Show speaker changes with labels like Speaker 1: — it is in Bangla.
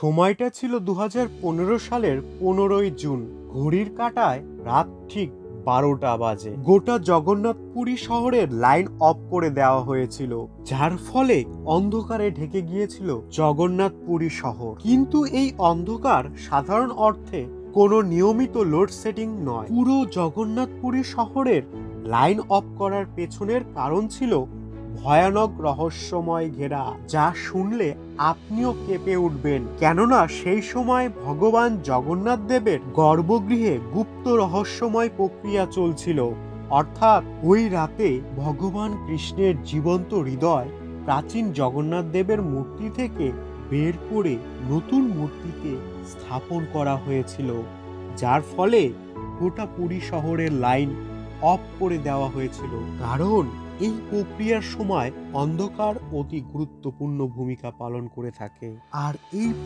Speaker 1: সময়টা ছিল দু হাজার পনেরো সালের পনেরোই জুন। ঘড়ির কাঁটায় রাত ঠিক বারোটা বাজে। গোটা জগন্নাথপুরী শহরের লাইন অফ করে দেওয়া হয়েছিল, যার ফলে অন্ধকারে ঢেকে গিয়েছিল জগন্নাথপুরী শহর। কিন্তু এই অন্ধকার সাধারণ অর্থে কোনো নিয়মিত লোডশেডিং নয়। পুরো জগন্নাথপুরী শহরের লাইন অফ করার পেছনের কারণ ছিল ভয়ানক রহস্যময় ঘেরা, যা শুনলে আপনিও কেঁপে উঠবেন। কেননা সেই সময় ভগবান জগন্নাথ দেবের গর্ভগৃহে গুপ্ত রহস্যময় প্রক্রিয়া চলছিল। অর্থাৎ ওই রাতে ভগবান কৃষ্ণের জীবন্ত হৃদয় প্রাচীন জগন্নাথ দেবের মূর্তি থেকে বের করে নতুন মূর্তিতে স্থাপন করা হয়েছিল, যার ফলে গোটা পুরী শহরের লাইন অফ করে দেওয়া হয়েছিল। কারণ এই প্রক্রিয়ার সময় অন্ধকার অতি গুরুত্বপূর্ণ ভূমিকা পালন করে থাকে। আর এই